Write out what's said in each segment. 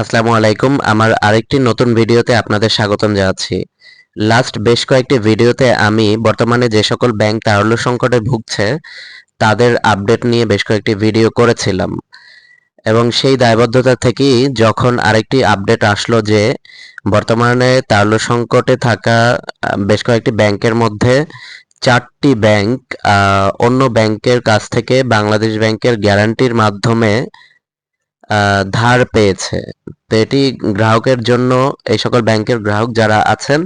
আসসালামু আলাইকুম। আমার আরেকটি নতুন ভিডিওতে আপনাদের স্বাগতম জানাচ্ছি। লাস্ট বেশ কয়েকটি ভিডিওতে আমি বর্তমানে যে সকল ব্যাংক তারল্য সংকটে ভুগছে, তাদের আপডেট নিয়ে বেশ কয়েকটি ভিডিও করেছিলাম। এবং সেই দায়বদ্ধতা থেকেই যখন আরেকটি আপডেট আসলো যে বর্তমানে তারল্য সংকটে থাকা বেশ কয়েকটি ব্যাংকের মধ্যে চারটি ব্যাংক অন্য ব্যাংকের কাছ থেকে বাংলাদেশ ব্যাংকের গ্যারান্টির মাধ্যমে ধার পেয়েছে। তো এটি গ্রাহকের জন্য, এই সকল ব্যাংকের গ্রাহক যারা আছেন,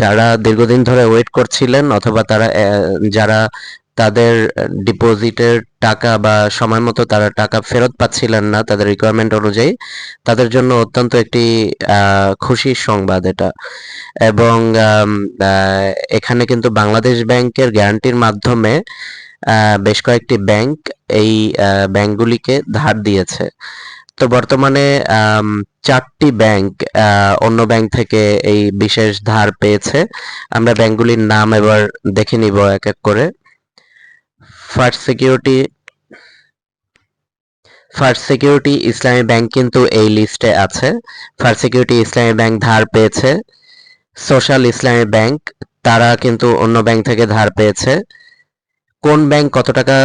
যারা দীর্ঘদিন ধরে ওয়েট করছিলেন অথবা তারা যারা তাদের ডিপোজিটের টাকা বা সময় মতো তারা টাকা ফেরত পাচ্ছিলেন না তাদের রিকোয়ারমেন্ট অনুযায়ী, তাদের জন্য অত্যন্ত একটি খুশির সংবাদ এটা। এবং এখানে কিন্তু বাংলাদেশ ব্যাংকের গ্যারান্টির মাধ্যমে বেশ কয়েকটি ব্যাংক এই ব্যাংকগুলিকে ধার দিয়েছে। তো বর্তমানে চারটি ব্যাংক অন্য ব্যাংক থেকে এই বিশেষ ধার পেয়েছে। আমরা ব্যাংকগুলির নাম এবার দেখে নিব এক এক করে। First security first security Islami bank কিন্তু এই লিস্টে আছে। ফার্স্ট সিকিউরিটি ইসলামী ব্যাংক ধার পেয়েছে। সোশ্যাল ইসলামী ব্যাংক তারা কিন্তু অন্য ব্যাংক থেকে ধার পেয়েছে। কোন ব্যাংক কত টাকা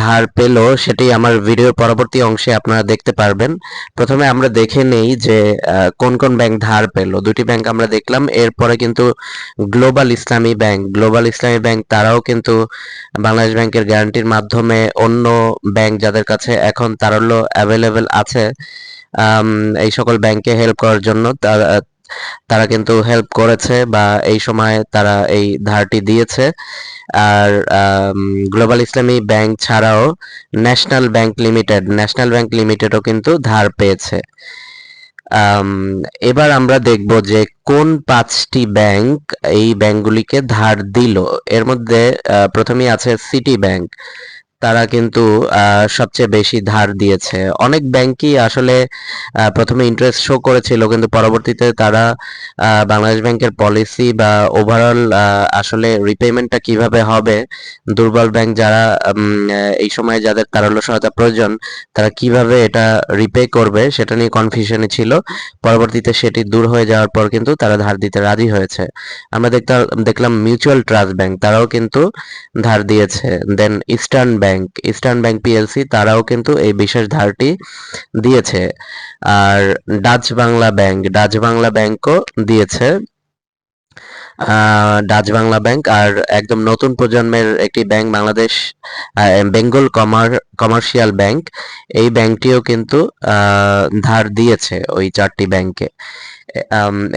ধার পেল সেটি আমার ভিডিওর পরবর্তী অংশে আপনারা দেখতে পারবেন। প্রথমে আমরা দেখে নেই যে কোন কোন ব্যাংক ধার পেল। দুটি ব্যাংক আমরা দেখলাম, এরপরে কিন্তু global Islami bank global Islami bank তারাও কিন্তু বাংলাদেশ ব্যাংকের গ্যারান্টির মাধ্যমে অন্য ব্যাংক যাদের কাছে এখন তারল্য অ্যাভেলেবেল আছে এই সকল ব্যাংকে হেল্প করার জন্য। তারা কিন্তু হেল্প করেছে বা এই সময় তারা এই ধারটি দিয়েছে। আর গ্লোবাল ইসলামী ব্যাংক ছাড়াও national bank limited national bank লিমিটেডও কিন্তু ধার পেয়েছে। এবার আমরা দেখব যে কোন পাঁচটি ব্যাংক এই ব্যাংকগুলিকে ধার দিল। এর মধ্যে প্রথমেই আছে সিটি ব্যাংক তারা কিন্তু সবচেয়ে বেশি ধার দিয়েছে। অনেক ব্যাংকই আসলে প্রথমে ইন্টারেস্ট শো করেছিল, কিন্তু পরবর্তীতে তারা বাংলাদেশ ব্যাংকের পলিসি বা ওভারঅল আসলে রিপেমেন্টটা কীভাবে হবে, দুর্বল ব্যাংক যারা এই সময় যাদের তারল্য সহায়তা প্রয়োজন, তারা কীভাবে এটা রিপে করবে, সেটা নিয়ে কনফিউশনে ছিল। পরবর্তীতে সেটি দূর হয়ে যাওয়ার পর কিন্তু তারা ধার দিতে রাজি হয়েছে। আমরা দেখতে দেখলাম মিউচুয়াল ট্রাস্ট ব্যাংক তারাও কিন্তু ধার দিয়েছে। Then eastern bank eastern bank PLC তারাও কিন্তু এই বিশেষ ধারটি দিয়েছে। আর Dutch Bangla bank Dutch Bangla ব্যাংকও দিয়েছে। ডাচ বাংলা ব্যাংক আর একদম নতুন প্রজন্মের একটি ব্যাংক বাংলাদেশ বেঙ্গল কমার, কমার্শিয়াল ব্যাংক। এই ব্যাংকটিও কিন্তু ধার দিয়েছে ওই চারটি ব্যাংকে।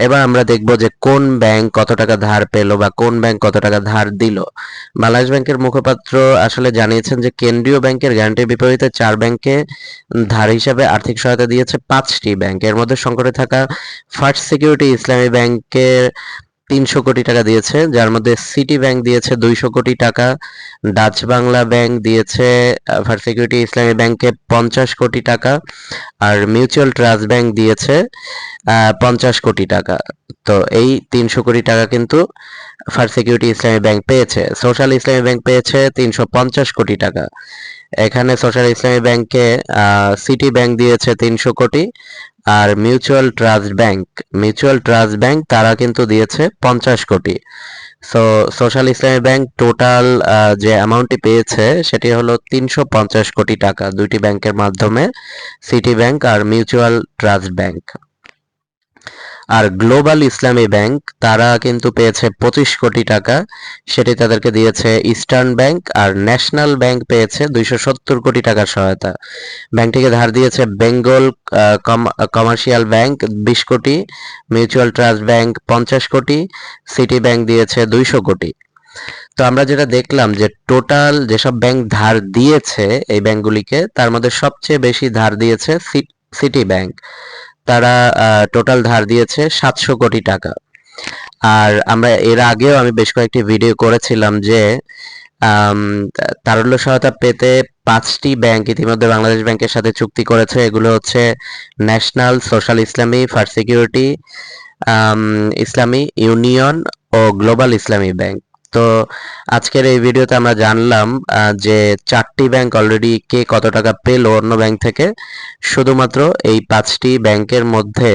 এবার আমরা দেখব যে কোন ব্যাংক কত টাকা ধার পেল বা কোন ব্যাংক কত টাকা ধার দিল। বাংলাদেশ ব্যাংকের মুখপাত্র আসলে জানিয়েছেন যে কেন্দ্রীয় ব্যাংকের গ্যারান্টির বিপরীতে চার ব্যাংকে ধার হিসাবে আর্থিক সহায়তা দিয়েছে পাঁচটি ব্যাংক। এর মধ্যে সংকটে থাকা ফার্স্ট সিকিউরিটি ইসলামী ব্যাংকের তিনশো কোটি টাকা দিয়েছে, যার মধ্যে সিটি ব্যাংক দিয়েছে দুইশো কোটি টাকা ডাচ বাংলা ব্যাংক দিয়েছে সিকিউরিটি ইসলামী ব্যাংকে পঞ্চাশ কোটি টাকা, আর মিউচুয়াল ট্রাস্ট ব্যাংক দিয়েছে পঞ্চাশ কোটি টাকা। তো এই তিনশো কোটি টাকা কিন্তু সিকিউরিটি ইসলামী ব্যাংক পেয়েছে। সোশ্যাল ইসলামী ব্যাংক পেয়েছে তিনশো পঞ্চাশ কোটি টাকা। এখানে সোশ্যাল ইসলামী ব্যাংকে সিটি ব্যাংক দিয়েছে তিনশো কোটি আর mutual trust bank mutual trust bank তারা কিন্তু দিয়েছে পঞ্চাশ কোটি। So social Islami bank total যে অ্যামাউন্টটি পেয়েছে সেটি হলো তিনশো পঞ্চাশ কোটি টাকা দুইটি ব্যাংকের মাধ্যমে সিটি ব্যাংক আর মিউচুয়াল ট্রাস্ট ব্যাংক আর গ্লোবাল ইসলামী ব্যাংক তারা কিন্তু পেয়েছে পঁচিশ কোটি টাকা। সেটি তাদেরকে দিয়েছে ইস্টার্ন ব্যাংক আর ন্যাশনাল ব্যাংক পেয়েছে দুইশো সত্তর কোটি টাকার সহায়তা। ব্যাংকটিকে ধার দিয়েছে বেঙ্গল কমার্শিয়াল ব্যাংক বিশ কোটি মিউচুয়াল ট্রাস্ট ব্যাংক পঞ্চাশ কোটি সিটি ব্যাংক দিয়েছে দুইশো কোটি। তো আমরা যেটা দেখলাম যে টোটাল যেসব ব্যাংক ধার দিয়েছে এই ব্যাংকগুলিকে তার মধ্যে সবচেয়ে বেশি ধার দিয়েছে সিটি ব্যাংক তারা টোটাল ধার দিয়েছে সাতশো কোটি টাকা। আর আমরা এর আগেও আমি বেশ কয়েকটি ভিডিও করেছিলাম যে তারল্য সহায়তা পেতে পাঁচটি ব্যাংক ইতিমধ্যে বাংলাদেশ ব্যাংকের সাথে চুক্তি করেছে। এগুলো হচ্ছে ন্যাশনাল সোশ্যাল ইসলামী ফার সিকিউরিটি ইসলামী ইউনিয়ন ও গ্লোবাল ইসলামী ব্যাংক তো আজকের এই ভিডিওতে আমরা জানলাম যে চারটি ব্যাংক অলরেডি কে কত টাকা পেল অন্য ব্যাংক থেকে। শুধুমাত্র এই পাঁচটি ব্যাংকের মধ্যে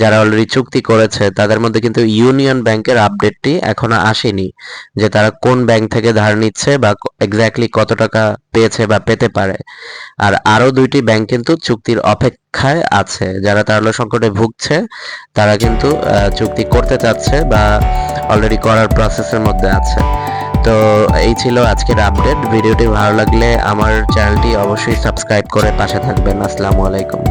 যারা অলরেডি চুক্তি করেছে, তাদের মধ্যে কিন্তু ইউনিয়ন ব্যাংকের আপডেটটি এখনও আসেনি, যে তারা কোন ব্যাংক থেকে ধার নিচ্ছে বা এক্স্যাক্টলি কত টাকা পেয়েছে বা পেতে পারে। আর আরও দুইটি ব্যাংক কিন্তু চুক্তির অপেক্ষায় আছে, যারা তারল্য সংকটে ভুগছে, তারা কিন্তু চুক্তি করতে চাচ্ছে বা অলরেডি করার প্রসেসের মধ্যে আছে। তো এই ছিল আজকের আপডেট ভিডিওটি ভালো লাগলে আমার চ্যানেলটি অবশ্যই সাবস্ক্রাইব করে পাশে থাকবেন। আসসালামু আলাইকুম।